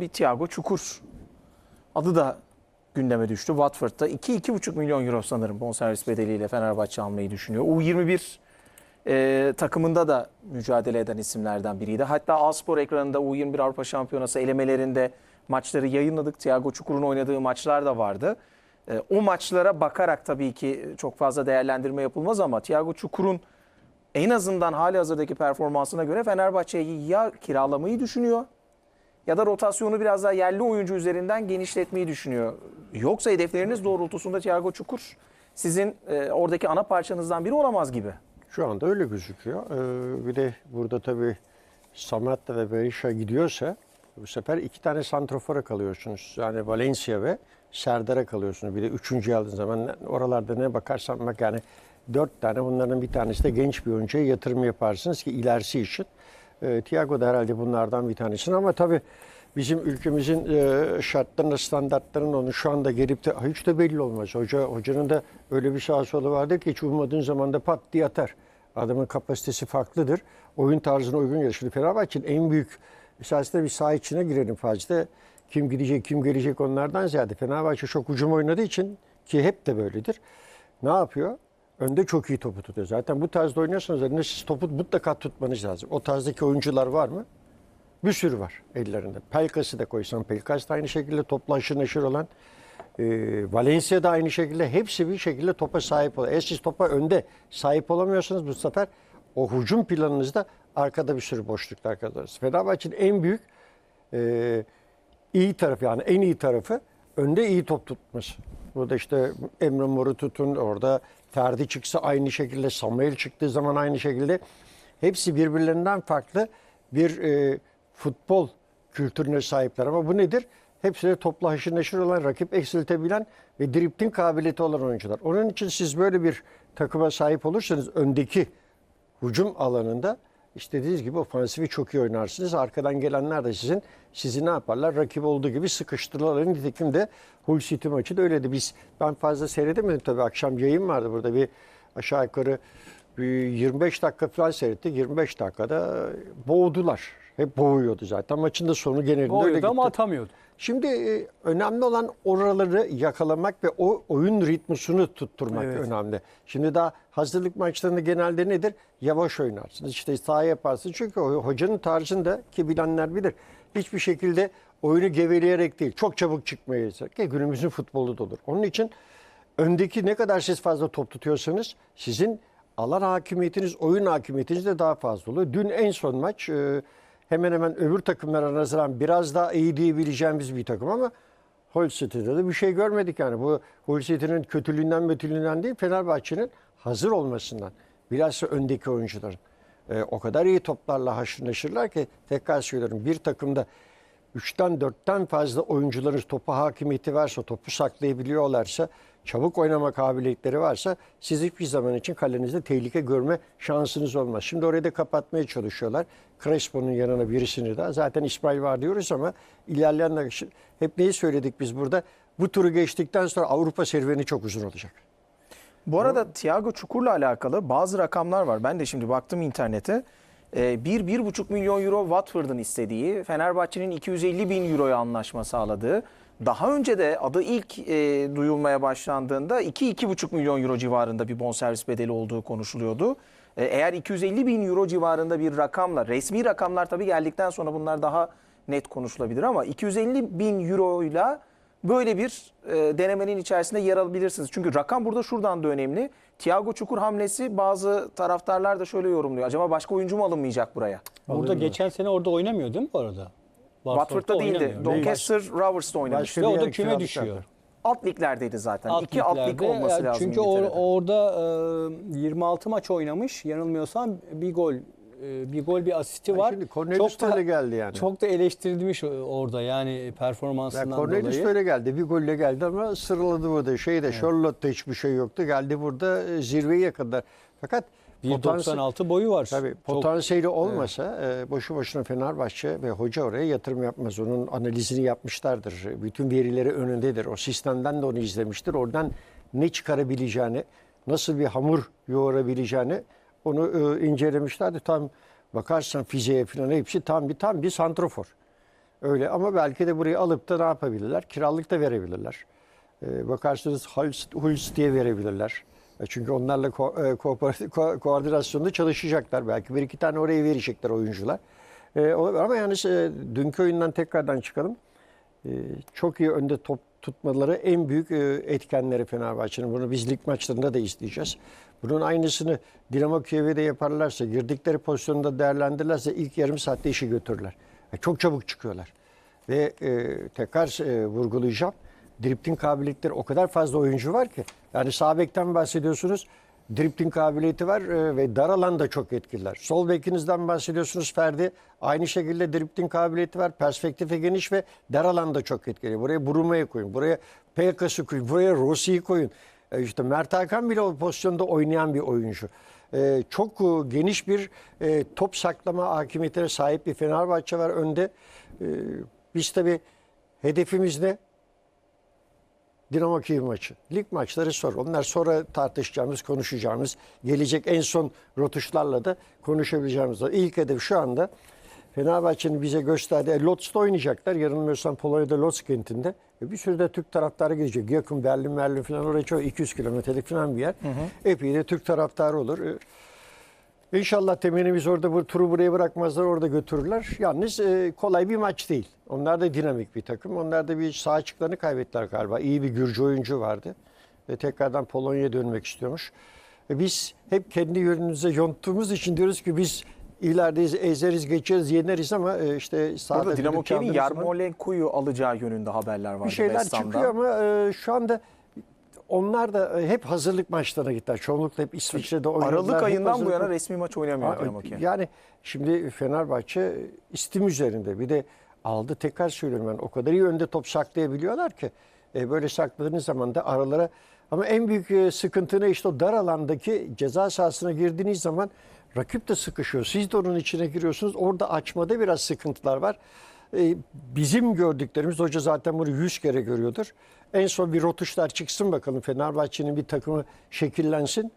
bir Thiago Çukur adı da gündeme düştü. Watford'da 2-2,5 milyon euro sanırım bonservis bedeliyle Fenerbahçe almayı düşünüyor. U21 e, takımında da mücadele eden isimlerden biriydi. Hatta Alspor ekranında U21 Avrupa Şampiyonası elemelerinde maçları yayınladık. Thiago Çukur'un oynadığı maçlar da vardı. E, o maçlara bakarak tabii ki çok fazla değerlendirme yapılmaz ama Thiago Çukur'un en azından hali hazırdaki performansına göre Fenerbahçe'yi ya kiralamayı düşünüyor ya da rotasyonu biraz daha yerli oyuncu üzerinden genişletmeyi düşünüyor. Yoksa hedefleriniz doğrultusunda Thiago Çukur sizin e, oradaki ana parçanızdan biri olamaz gibi. Şu anda öyle gözüküyor. Ee, bir de burada tabii Samat'ta ve Berisha gidiyorsa bu sefer iki tane santrofora kalıyorsunuz. Yani Valencia ve Serdar'a kalıyorsunuz. Bir de üçüncü aldığın zaman oralarda ne bakarsan bak yani dört tane bunların bir tanesi de genç bir oyuncuya yatırım yaparsınız ki ilerisi için. Ee, Thiago da herhalde bunlardan bir tanesi ama tabii bizim ülkemizin e, şartlarına, standartlarının onu şu anda gelip de "Ha, hiç de belli olmaz. Hoca hocanın da öyle bir sağ solu vardır ki hiç ummadığın zaman da pat diye atar. Adamın kapasitesi farklıdır. Oyun tarzına uygun gelir. Şimdi Fenerbahçe'nin en büyük esasında bir saha içine girelim fazla. Kim gidecek, kim gelecek onlardan ziyade. Fenerbahçe çok ucum oynadığı için ki hep de böyledir. Ne yapıyor? Önde çok iyi topu tutuyor. Zaten bu tarzda oynuyorsanız önde siz topu mutlaka tutmanız lazım. O tarzdaki oyuncular var mı? Bir sürü var ellerinde. Pelkas'ı da koysan Pelkas da aynı şekilde topla neşir olan. E, Valencia da aynı şekilde. Hepsi bir şekilde topa sahip oluyor. Eğer siz topa önde sahip olamıyorsanız bu sefer o hücum planınızda arkada bir sürü boşluklar kazanırsınız. Fenerbahçe'nin en büyük e, iyi tarafı yani en iyi tarafı önde iyi top tutması. Burada işte Emre Mor'u tutun orada Ferdi çıksa aynı şekilde Samuel çıktığı zaman aynı şekilde hepsi birbirlerinden farklı bir e, futbol kültürüne sahipler ama bu nedir? Hepsi de topla haşır neşir olan, rakip eksiltebilen ve dripting kabiliyeti olan oyuncular. Onun için siz böyle bir takıma sahip olursanız öndeki hücum alanında istediğiniz gibi ofansifi çok iyi oynarsınız. Arkadan gelenler de sizin sizi ne yaparlar? Rakip olduğu gibi sıkıştırırlar. Nitekim de Hull City maçı da öyleydi. Biz ben fazla seyredemedim tabii. Akşam yayın vardı burada bir aşağı yukarı bir 25 dakika falan seyrettik. 25 dakikada boğdular. Hep boğuyordu zaten. Maçın da sonu genelinde öyle Oydu gitti. ama atamıyordu. Şimdi e, önemli olan oraları yakalamak ve o oyun ritmusunu tutturmak Evet. önemli. Şimdi daha hazırlık maçlarında genelde nedir? Yavaş oynarsınız. İşte sahaya yaparsınız. Çünkü o hocanın tarzında ki bilenler bilir. Hiçbir şekilde oyunu geveleyerek değil. Çok çabuk çıkmaya. Ki günümüzün futbolu da olur. Onun için öndeki ne kadar siz fazla top tutuyorsanız sizin alan hakimiyetiniz, oyun hakimiyetiniz de daha fazla oluyor. Dün en son maç e, hemen hemen öbür takımlara nazaran biraz daha iyi diyebileceğimiz bir takım ama Hull City'de de bir şey görmedik yani. Bu Hull City'nin kötülüğünden kötülüğünden değil Fenerbahçe'nin hazır olmasından. Bilhassa öndeki oyuncuların. E, o kadar iyi toplarla haşır neşirler ki tekrar söylüyorum bir takımda 3'ten 4'ten fazla oyuncuların topa hakimiyeti varsa, topu saklayabiliyorlarsa, çabuk oynama kabiliyetleri varsa siz hiçbir zaman için kalenizde tehlike görme şansınız olmaz. Şimdi orayı da kapatmaya çalışıyorlar. Crespo'nun yanına birisini daha. Zaten İsmail var diyoruz ama ilerleyen dakika- hep neyi söyledik biz burada? Bu turu geçtikten sonra Avrupa serüveni çok uzun olacak. Bu arada Thiago Çukur'la alakalı bazı rakamlar var. Ben de şimdi baktım internete. 1-1,5 milyon euro Watford'un istediği, Fenerbahçe'nin 250 bin euroya anlaşma sağladığı, daha önce de adı ilk e, duyulmaya başlandığında 2-2,5 milyon euro civarında bir bonservis bedeli olduğu konuşuluyordu. E, eğer 250 bin euro civarında bir rakamla, resmi rakamlar tabii geldikten sonra bunlar daha net konuşulabilir ama 250 bin euroyla böyle bir e, denemenin içerisinde yer alabilirsiniz. Çünkü rakam burada şuradan da önemli. Thiago Çukur hamlesi bazı taraftarlar da şöyle yorumluyor. Acaba başka oyuncu mu alınmayacak buraya? Burada geçen sene orada oynamıyor değil mi bu arada? Watford'da değildi. oynamıyor. Doncaster Rovers'ta oynamıştı. Başka Ve bir o da küme kiralık düşüyor. Alt liglerdeydi zaten. Alt İki alt lig liglerde, olması lazım Çünkü or- İngiltere'de. orada e, 26 maç oynamış. Yanılmıyorsam bir gol e, bir gol bir asisti var. Şimdi Cornelius da geldi yani. Çok da eleştirilmiş orada yani Ya performansından Cornelius dolayı. böyle geldi. Bir golle geldi ama sıraladı burada. Şeyde Charlotte'da hiçbir şey yoktu. Geldi burada e, zirveyi yakaladı. Fakat 1.96 boyu var. Tabii potansiyeli olmasa e, boşu boşuna Fenerbahçe ve hoca oraya yatırım yapmaz. Onun analizini yapmışlardır. Bütün verileri önündedir. O sistemden de onu izlemiştir. Oradan ne çıkarabileceğini, nasıl bir hamur yoğurabileceğini onu e, incelemişlerdi. Tam bakarsan fiziğe falan hepsi tam bir tam bir santrofor. Öyle ama belki de burayı alıp da ne yapabilirler? Kiralık da verebilirler. Ee, bakarsınız Huls, Huls diye verebilirler. E Çünkü onlarla ko- e, ko- koordinasyonda çalışacaklar. Belki bir iki tane oraya verecekler oyuncular. E, ama yani e, dünkü oyundan tekrardan çıkalım. E, çok iyi önde top tutmaları en büyük e, etkenleri Fenerbahçe'nin. Bunu biz lig maçlarında da izleyeceğiz. Bunun aynısını Dinamo Kiev'e de yaparlarsa, girdikleri pozisyonda değerlendirirlerse ilk yarım saatte işi götürürler. E, çok çabuk çıkıyorlar. Ve e, tekrar e, vurgulayacağım. Dripling kabiliyetleri o kadar fazla oyuncu var ki. Yani sağ bekten bahsediyorsunuz. Dripling kabiliyeti var e, ve dar alanda çok etkililer. Sol bekinizden bahsediyorsunuz Ferdi. Aynı şekilde dripling kabiliyeti var. Perspektifi geniş ve dar alanda çok etkili. Buraya Buruma'yı koyun. Buraya Pelkas'ı koyun. Buraya Rossi'yi koyun. E, işte Mert Hakan bile o pozisyonda oynayan bir oyuncu. E, çok geniş bir top saklama hakimiyetine sahip bir Fenerbahçe var önde. E, biz tabii hedefimiz ne? Dinamo Kiev maçı. Lig maçları sonra. Onlar sonra tartışacağımız, konuşacağımız, gelecek en son rotuşlarla da konuşabileceğimiz. İlk hedef şu anda Fenerbahçe'nin bize gösterdiği e, Lotz'ta oynayacaklar. Yanılmıyorsam Polonya'da Lotz kentinde. E, bir sürü de Türk taraftarı gidecek. Yakın Berlin, Berlin falan oraya çok 200 kilometrelik falan bir yer. Epey de Türk taraftarı olur. E, İnşallah temennimiz orada bu turu buraya bırakmazlar orada götürürler. Yalnız e, kolay bir maç değil. Onlar da dinamik bir takım. Onlar da bir sağ açıklarını kaybettiler galiba. İyi bir Gürcü oyuncu vardı. Ve tekrardan Polonya'ya dönmek istiyormuş. E, biz hep kendi yönümüze yonttuğumuz için diyoruz ki biz ilerideyiz, ezeriz, geçeriz, yeneriz ama e, işte sahada Burada Dinamo Kiev'in Yarmolenko'yu alacağı yönünde haberler var. bir şeyler çıkıyor ama e, şu anda onlar da e, hep hazırlık maçlarına gittiler. Çoğunlukla hep İsviçre'de oynadılar. Aralık ayından bu yana resmi maç oynamıyor Ha, Dinamo Kiev. Yani şimdi Fenerbahçe istim üzerinde bir de aldı tekrar söylüyorum ben o kadar iyi önde top saklayabiliyorlar ki e, böyle sakladığınız zaman da aralara ama en büyük e, sıkıntı ne işte o dar alandaki ceza sahasına girdiğiniz zaman rakip de sıkışıyor. Siz de onun içine giriyorsunuz. Orada açmada biraz sıkıntılar var. E, bizim gördüklerimiz hoca zaten bunu 100 kere görüyordur. En son bir rotuşlar çıksın bakalım Fenerbahçe'nin bir takımı şekillensin.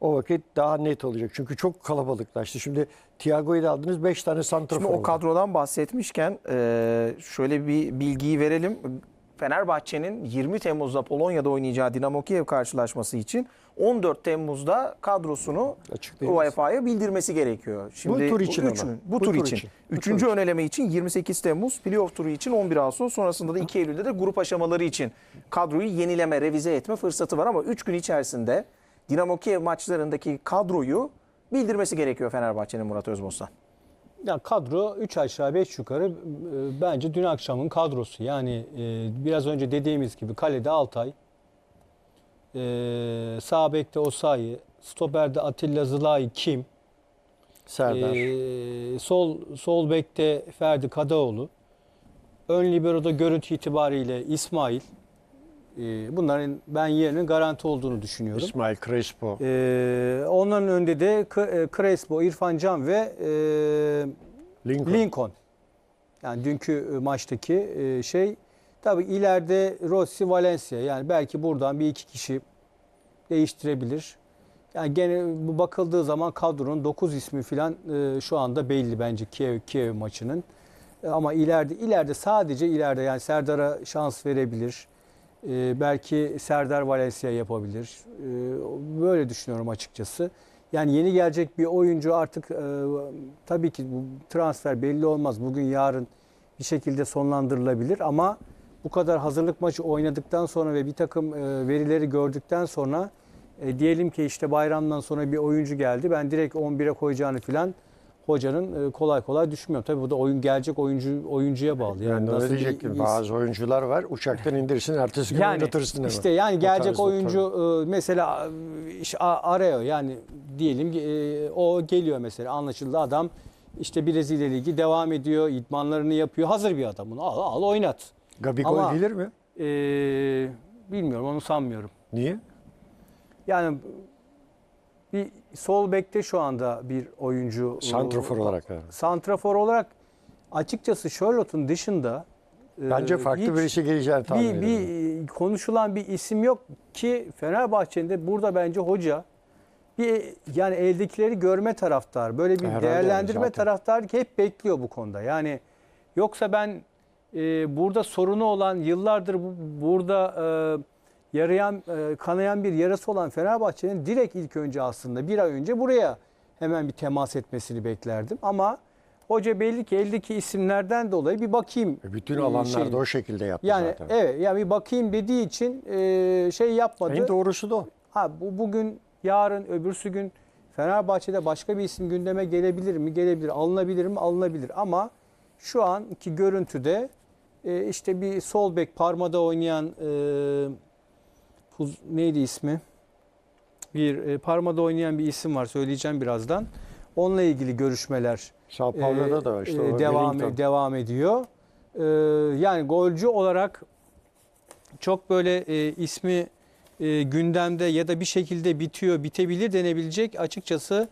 O vakit daha net olacak. Çünkü çok kalabalıklaştı. Şimdi Thiago'yu da aldınız 5 tane santrafor Şimdi o oldu. kadrodan bahsetmişken e, şöyle bir bilgiyi verelim. Fenerbahçe'nin 20 Temmuz'da Polonya'da oynayacağı Dinamo Kiev karşılaşması için 14 Temmuz'da kadrosunu. UEFA'ya bildirmesi gerekiyor. Şimdi tur için ama. üçünün- Bu, Bu tur tur için. için. Bu Üçüncü tur ön eleme için 28 Temmuz, playoff turu için 11 Ağustos, sonrasında da 2 Eylül'de de grup aşamaları için kadroyu yenileme, revize etme fırsatı var ama 3 gün içerisinde Dinamo Kiev maçlarındaki kadroyu bildirmesi gerekiyor Fenerbahçe'nin Murat Özbostan. Ya kadro 3 aşağı 5 yukarı e, bence dün akşamın kadrosu. Yani e, biraz önce dediğimiz gibi kalede Altay, e, sağ bekte Osayi, stoperde Atilla Zılay Kim, Serdar. e, sol sol bekte Ferdi Kadaoğlu, ön libero'da görüntü itibariyle İsmail. E, bunların ben yerinin garanti olduğunu düşünüyorum. İsmail Crespo. E, onların önünde de e, Crespo, İrfan Can ve e, Lincoln. Lincoln. Yani dünkü e, maçtaki e, şey tabii ileride Rossi Valencia yani belki buradan bir iki kişi değiştirebilir. Yani gene bu bakıldığı zaman kadronun 9 ismi falan e, şu anda belli bence Kiev Kiev maçının. E, Ama ileride ileride sadece ileride yani Serdar'a şans verebilir. E, belki Serdar Valencia yapabilir. E, böyle düşünüyorum açıkçası. Yani yeni gelecek bir oyuncu artık e, tabii ki bu transfer belli olmaz. Bugün yarın bir şekilde sonlandırılabilir ama bu kadar hazırlık maçı oynadıktan sonra ve bir takım e, verileri gördükten sonra e, diyelim ki işte bayramdan sonra bir oyuncu geldi. Ben direkt 11'e koyacağını falan hocanın e, kolay kolay düşünmüyorum. Tabii bu da oyun gelecek oyuncu oyuncuya bağlı. Yani nasıl öyle bir- diyecektim. bir- Bazı oyuncular var. Uçaktan indirsin, ertesi gün yani oynatırsın hemen. işte yani gelecek oyuncu e, mesela e, işte arıyor yani diyelim o geliyor mesela anlaşıldı adam işte Brezilya Ligi devam ediyor, idmanlarını yapıyor. Hazır bir adam bunu al, al oynat. Gabigol Ama- gelir mi? E, bilmiyorum onu sanmıyorum. Niye? Yani bir sol bekte şu anda bir oyuncu. Santrofor e, olarak. yani. Santrafor olarak açıkçası Charlotte'un dışında e, Bence farklı hiç- birisi geleceğini tahmin bir, ediyorum. bir konuşulan bir isim yok ki Fenerbahçe'nin de burada bence hoca bir yani eldekileri görme taraftar, böyle bir Herhalde değerlendirme zaten. taraftar ki hep bekliyor bu konuda. Yani yoksa ben e, burada sorunu olan yıllardır bu, burada e, yarayan e, kanayan bir yarası olan Fenerbahçe'nin direkt ilk önce aslında bir ay önce buraya hemen bir temas etmesini beklerdim. Ama hoca belli ki eldeki isimlerden dolayı bir bakayım. E, Bütün e, alanlarda şeyin- o şekilde yaptı Yani zaten. evet yani bir bakayım dediği için e, şey yapmadı. En doğrusu da o. Ha bu bugün, yarın, öbürsü gün Fenerbahçe'de başka bir isim gündeme gelebilir mi? Gelebilir. Alınabilir mi? Alınabilir. Ama şu anki görüntüde e, işte bir sol bek parmada oynayan e, Puz- neydi ismi? Bir e, parmada oynayan bir isim var. Söyleyeceğim birazdan. Onunla ilgili görüşmeler Sao Paulo'da da var işte e, devam Wellington. devam ediyor. E, yani golcü olarak çok böyle e, ismi e, gündemde ya da bir şekilde bitiyor, bitebilir denebilecek açıkçası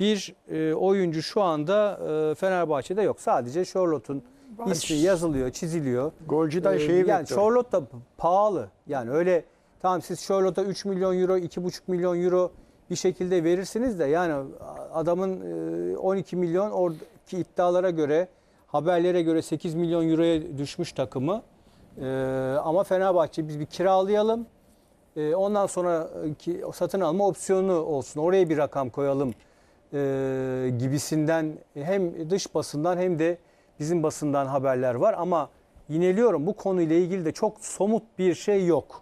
bir e, oyuncu şu anda e, Fenerbahçe'de yok. Sadece Charlotte'un ismi yazılıyor, çiziliyor. Golcüden Ee, şeyi yani bekliyorum. Charlotte da pahalı. Yani öyle tamam siz Charlotte'a 3 milyon euro, 2,5 milyon euro bir şekilde verirsiniz de yani adamın e, 12 milyon oradaki iddialara göre haberlere göre 8 milyon euroya düşmüş takımı. Ee, ama Fenerbahçe biz bir kiralayalım. Ee, ondan sonraki satın alma opsiyonu olsun. Oraya bir rakam koyalım gibisinden hem dış basından hem de bizim basından haberler var ama yineliyorum bu konuyla ilgili de çok somut bir şey yok.